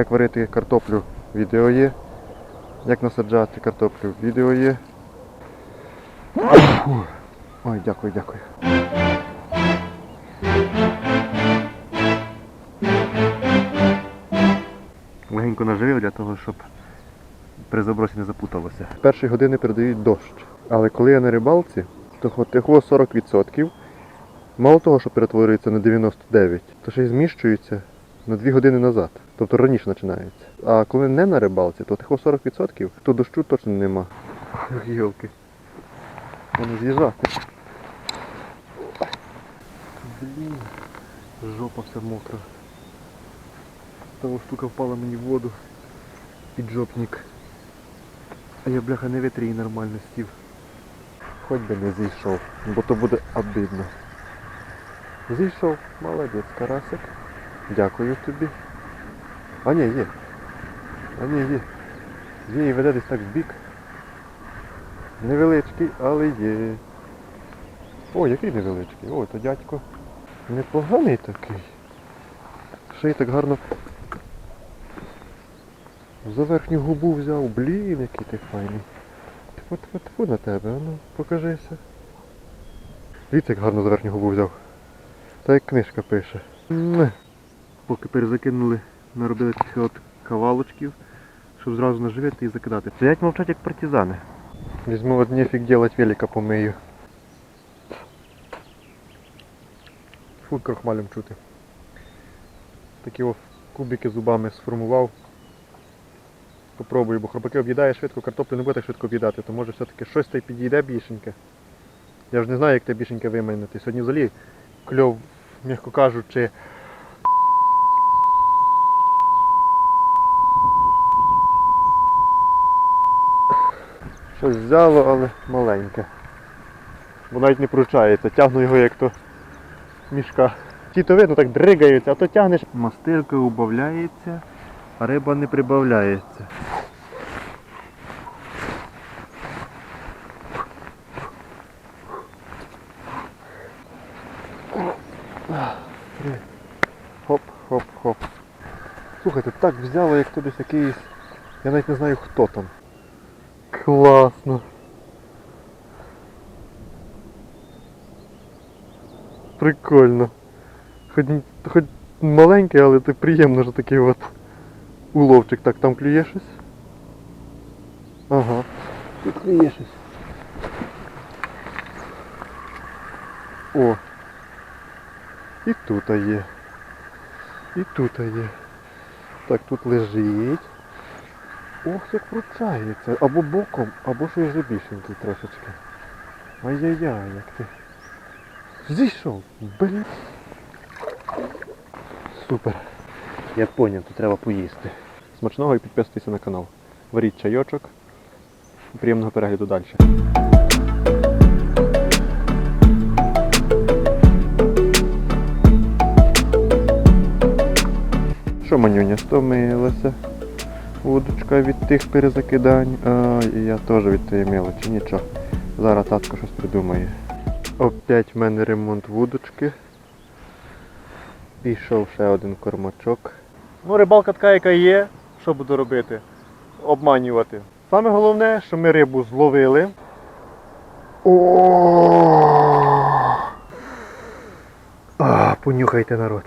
Як варити картоплю, відео є. Як насаджати картоплю, відео є. Ой, дякую, дякую. Легенько наживив для того, щоб при забросі не запуталося. Перші години передають дощ. Але коли я на рибалці, то його 40%, мало того, що перетворюється на 99, то ще й зміщується на 2 години назад. Тобто раніше починається. А коли не на рибалці, то тихо 40%, то дощу точно нема. Ох, Йолки. Воно з'їжджати. Блін, жопа вся мокра. Та штука впала мені в воду. Піджопник. А я бляха не витрій нормально сів. Хоч би не зійшов, бо то буде обидно. Зійшов, молодець, карасик. Дякую тобі. А ні, є. А ні, є. І веде десь так в бік. Невеличкий, але є. О, який невеличкий. О, то дядько. Непоганий такий. Ще й так гарно за верхню губу взяв. Блін, який ти файний. Тьфу, тьфу, тьфу на тебе, ну, покажися. Дивіться, як гарно за верхню губу взяв. Та як книжка пише. Поки перезакинули, наробили таких от кавалочків, щоб зразу наживити і закидати. Сидять мовчать як партизани. Візьму от нефіг делать велика помию. Фу, крохмалем чути. Такі ось кубики зубами сформував. Попробую, бо хробаки об'їдає швидко, картоплю не буде так швидко об'їдати, то може все-таки щось та й підійде більшеньке. Я ж не знаю, як те більшеньке вимайнити. Сьогодні взагалі кльов, м'яко кажучи. Щось взяло, але маленьке. Бо навіть не пручається. Тягну його як то мішка. Ті то видно так дригаються, а то тягнеш. Мастилка убавляється, а риба не прибавляється. Хоп, хоп, хоп. Слухайте, так взяло, як то десь якийсь. Я навіть не знаю хто там. Класно. Прикольно. Хоч, н- хоч маленький, але це приємно, що такий от уловчик. Так, там клює щось? Ага. Тут клює. О. І тут є. І тут є. Так, тут лежить. Ох, як вручається. Або боком, або щось вже більшенький трошечки. Ай-яй-яй, як ти. Зійшов. Блін. Супер. Я поняв, тут треба поїсти. Смачного і підписуйтесь на канал. Варіть чайочок. Приємного перегляду далі. Що манюня, стомилася? Удочка від тих перезакидань. А, і я теж від тієї мелочі. Нічого. Зараз татко щось придумає. Опять в мене ремонт вудочки. Пішов ще один кормачок. Ну, рибалка така, яка є. Що буду робити? Обманювати. Саме головне, що ми рибу зловили. О! А, понюхайте народ.